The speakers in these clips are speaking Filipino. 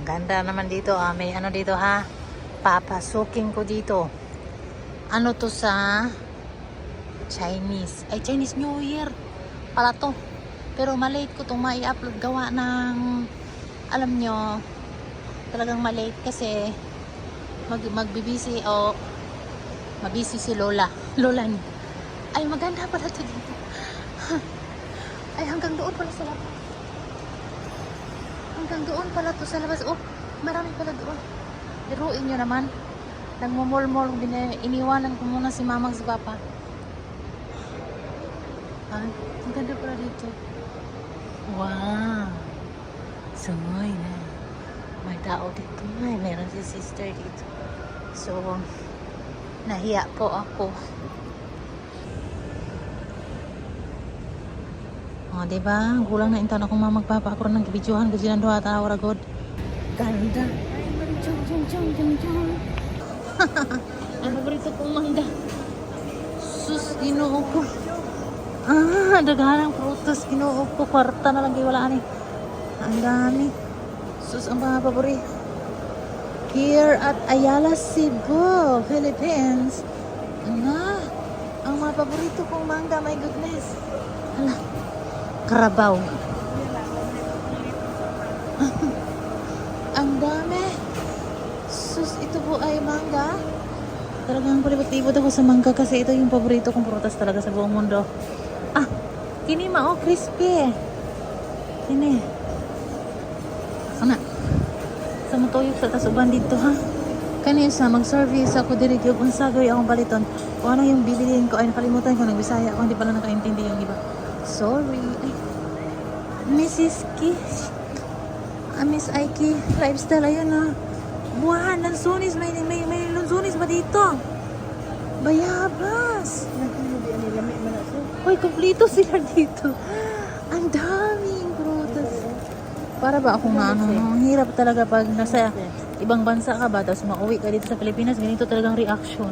Ang ganda naman dito ah. May ano dito ha. Papasukin ko dito. Ano to sa Chinese. Ay, Chinese New Year. Pala to. Pero malate ko itong mai-upload gawa ng alam nyo talagang malate kasi mag magbibisi o mabisi si Lola. Lola niya. Ay, maganda pala to dito. Ay, hanggang doon pala sa labas. Hanggang doon pala to sa labas. Oh, marami pala doon. Biruin nyo naman. Nagmumol-mol. Iniwanan ko muna si mamang si papa. Ay, ang ganda pala dito. Wow. Sumoy na. May tao dito. Ay, meron si sister dito. So, nahiya po ako. O, oh, diba? Gulang na intan akong mamagpapa ako ng kibidyohan ko silang duha tao ragod. Ganda. Ay, chong chong chong chong chong. Ang paborito kong mangga. Sus, ginoo ko. Ah, daghanang prutas. Ginoo ko. Kwarta na lang wala ni. Ang dami. Sus, ang mga paborito. Here at Ayala, Cebu, Philippines. Na, ang mga paborito kong mangga, my goodness. Hala, karabaw. ang dami. Sus, ito po ay mangga. Talagang palibot-libot ako sa mangga kasi ito yung paborito kong prutas talaga sa buong mundo. Ah, kini ma, oh, crispy. Kini. Sana. Sa matuyok sa tasuban dito ha. Kani sa mag-service ako diri gyud unsa gay akong baliton. Kung ano yung bibilin ko ay nakalimutan ko nagbisaya ako hindi pala nakaintindi yung iba. Sorry. Mrs. Kish. Ah, Miss Aiki, lifestyle ayun ah. Buwan, lansunis, may, may, may lansunis ba dito? Bayabas. Hoy, kumplito sila dito. Ang daming prutas. Para ba akong ano, hirap talaga pag nasa ibang bansa ka ba, tapos mauwi ka dito sa Pilipinas, ganito talagang reaction.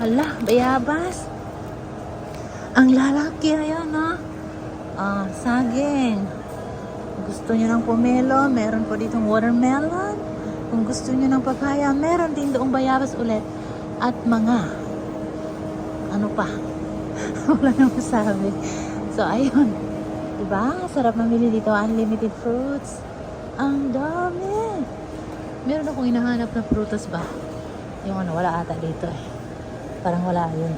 Hala, bayabas. Ang lalaki, ayan, ha? Ah, saging. Gusto niyo ng pomelo, meron po ditong watermelon. Kung gusto niyo ng papaya, meron din doong bayabas ulit. At mga, ano pa? Wala nang masabi. So, ayun. Diba? Sarap mamili dito. Unlimited fruits. Ang dami. Meron akong hinahanap na prutas ba? Yung ano, wala ata dito eh. Parang wala yun.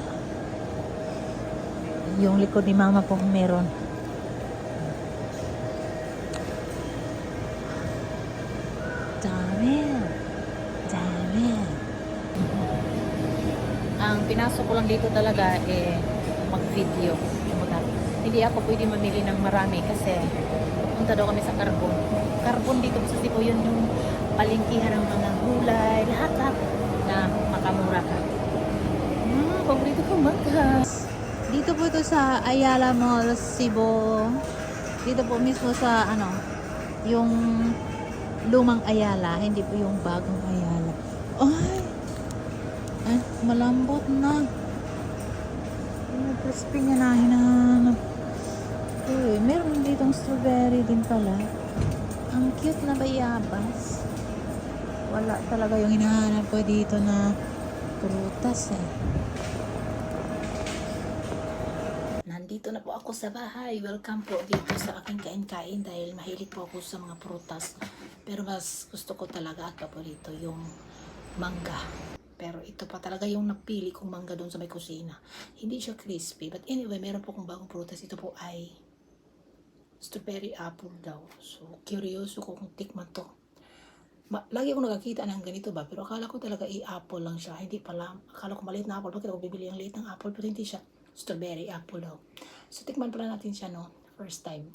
Yung likod ni mama po meron. Dami. Dami. Ang pinasok ko lang dito talaga eh mag-video. Hindi ako pwede mamili ng marami kasi punta daw kami sa Carbon. Carbon dito sa Cebu yun yung palingkihan ng mga gulay, lahat-lahat na makamura ka. Hmm, paborito ko mangga. Dito po ito sa Ayala Mall, Cebu. Dito po mismo sa ano, yung lumang Ayala, hindi po yung bagong Ayala. Ay! Ay, malambot na. Yung crispy na hinahanap. Uy, meron ditong strawberry din pala. Ang cute na bayabas. Wala talaga yung hinahanap ko dito na prutas eh. Nandito na po ako sa bahay. Welcome po dito sa aking kain-kain dahil mahilig po ako sa mga prutas. Pero mas gusto ko talaga at paborito yung mangga. Pero ito pa talaga yung napili kong mangga doon sa may kusina. Hindi siya crispy. But anyway, meron po kong bagong prutas. Ito po ay strawberry apple daw. So, curious ko kung tikman to. Ma- lagi akong nakakita ng ganito ba? Pero akala ko talaga i-apple lang siya. Hindi pala. Akala ko maliit na apple. Bakit ako bibili ang liit ng apple? Pero hindi siya. Strawberry apple daw. So, tikman pala natin siya, no? First time.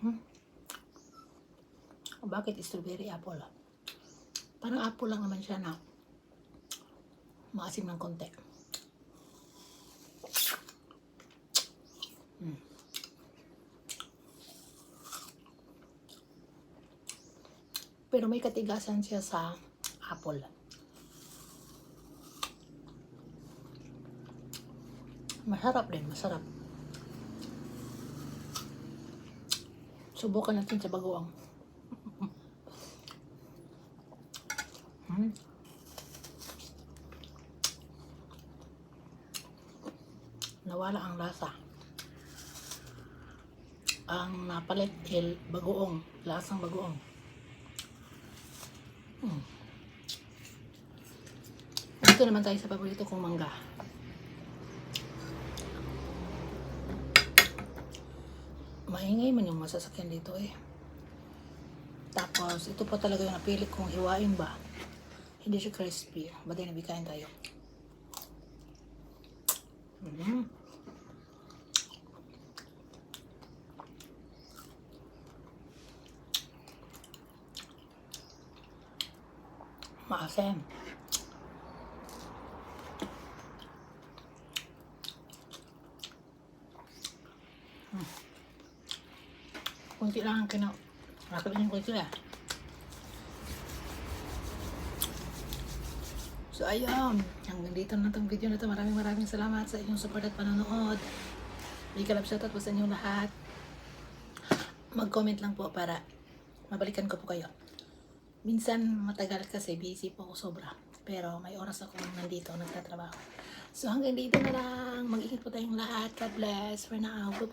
Hmm. Bakit strawberry apple? Parang apple lang naman siya na maasim ng konti. Mm. Pero may katigasan siya sa apple. Masarap din, masarap. Subukan natin sa bagoong. Hmm. Nawala ang lasa. Ang napalit il bagoong. Lasang bagoong. Hmm. Dito naman tayo sa paborito kong mangga. Maingay man yung masasakyan dito eh. Tapos, ito pa talaga yung napili kong hiwain ba. Hindi siya crispy. Ba't ay nabikain tayo? Mm. Maasim. Kunti lang ang kina... Nakalimutan ko ito eh. So ayun, hanggang dito na itong video na ito. Maraming maraming salamat sa inyong support at panonood. May kalab shoutout po sa inyong lahat. Mag-comment lang po para mabalikan ko po kayo. Minsan matagal kasi busy po ako sobra. Pero may oras ako nandito nagtatrabaho. So hanggang dito na lang. Mag-ingat po tayong lahat. God bless. For now, bye